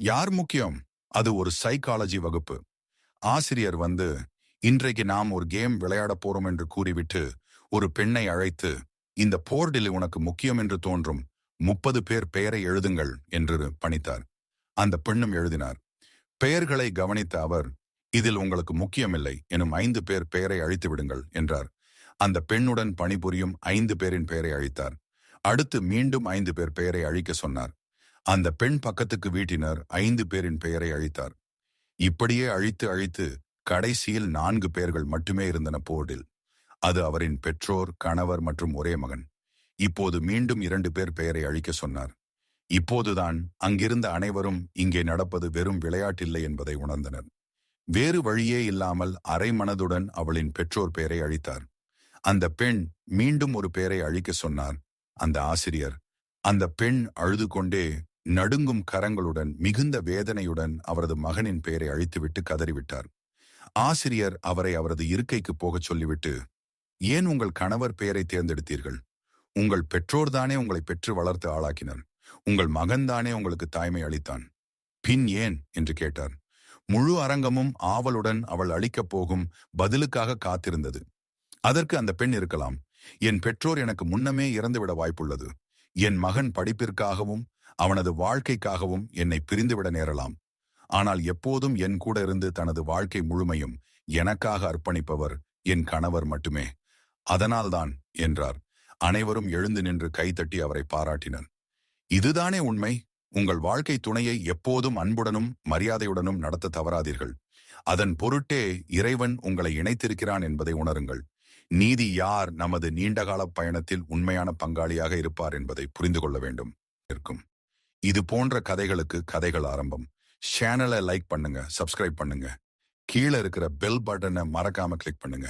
யார் முக்கியம்? அது ஒரு சைக்காலஜி வகுப்பு. ஆசிரியர் வந்து இன்றைக்கு நாம் ஒரு கேம் விளையாடப் போறோம் என்று கூறிவிட்டு ஒரு பெண்ணை அழைத்து இந்த போர்டில் உனக்கு முக்கியம் என்று தோன்றும். முப்பது பேர் பெயரை எழுதுங்கள் என்று பணித்தார். அந்த பெண்ணும் எழுதினார் பெயர்களை கவனித்த அவர் இதில் உங்களுக்கு முக்கியமில்லை. எனும் ஐந்து பேர் பெயரை அழித்து விடுங்கள் என்றார். அந்த பெண்ணுடன் பணிபுரியும் ஐந்து பேரின் பெயரை அழித்தார். அடுத்து மீண்டும் ஐந்து பேர் பெயரை அழிக்க சொன்னார். அந்த பெண் பக்கத்துக்கு வீட்டினர் ஐந்து பேரின் பெயரை அழித்தார். இப்படியே அழித்து அழித்து கடைசியில் நான்கு பேர்கள் மட்டுமே இருந்தன போர்டில். அது அவரின் பெற்றோர் கணவர் மற்றும் ஒரே மகன். இப்போது மீண்டும் இரண்டு பேர் பெயரை அழிக்க சொன்னார். இப்போதுதான் அங்கிருந்த அனைவரும் இங்கே நடப்பது வெறும் விளையாட்டில்லை என்பதை உணர்ந்தனர். வேறு வழியே இல்லாமல் அரை மனதுடன் அவளின் பெற்றோர் பெயரை அழித்தார். அந்த பெண் மீண்டும் ஒரு பெயரை அழிக்க சொன்னார். அந்த ஆசிரியர் அந்த பெண் அழுது கொண்டே நடுங்கும் கரங்களுடன் மிகுந்த வேதனையுடன் அவரது மகனின் பெயரை அழித்துவிட்டு கதறிவிட்டார். ஆசிரியர் அவரை அவரது இருக்கைக்கு போகச் சொல்லிவிட்டு ஏன் உங்கள் கணவர் பெயரை தேர்ந்தெடுத்தீர்கள்? உங்கள் பெற்றோர்தானே உங்களை பெற்று வளர்த்து ஆளாக்கினர். உங்கள் மகன்தானே உங்களுக்கு தாய்மை அளித்தான். பின் ஏன்? என்று கேட்டார். முழு அரங்கமும் ஆவலுடன் அவள் அளிக்கப் போகும் பதிலுக்காக காத்திருந்தது. அதற்கு அந்த பெண் இருக்கலாம். என் பெற்றோர் எனக்கு முன்னமே இறந்துவிட வாய்ப்புள்ளது. என் மகன் படிப்பிற்காகவும் அவனது வாழ்க்கைக்காகவும் என்னை பிரிந்துவிட நேரலாம். ஆனால் எப்போதும் என் கூட இருந்து தனது வாழ்க்கை முழுமையும் எனக்காக அர்ப்பணிப்பவர் என் கணவர் மட்டுமே. அதனால்தான் என்றார். அனைவரும் எழுந்து நின்று கைத்தட்டி அவரை பாராட்டினர். இதுதானே உண்மை? உங்கள் வாழ்க்கை துணையை எப்போதும் அன்புடனும் மரியாதையுடனும் நடத்த தவறாதீர்கள். அதன் பொருட்டே இறைவன் உங்களை இணைத்திருக்கிறான் என்பதை உணருங்கள். நீதி யார் நமது நீண்டகால பயணத்தில் உண்மையான பங்காளியாக இருப்பார் என்பதை புரிந்து கொள்ள வேண்டும். இருக்கும். இது போன்ற கதைகளுக்கு கதைகள் ஆரம்பம். சேனலை லைக் பண்ணுங்க சப்ஸ்கிரைப் பண்ணுங்க. கீழே இருக்கிற பெல் பட்டனை மறக்காம கிளிக் பண்ணுங்க.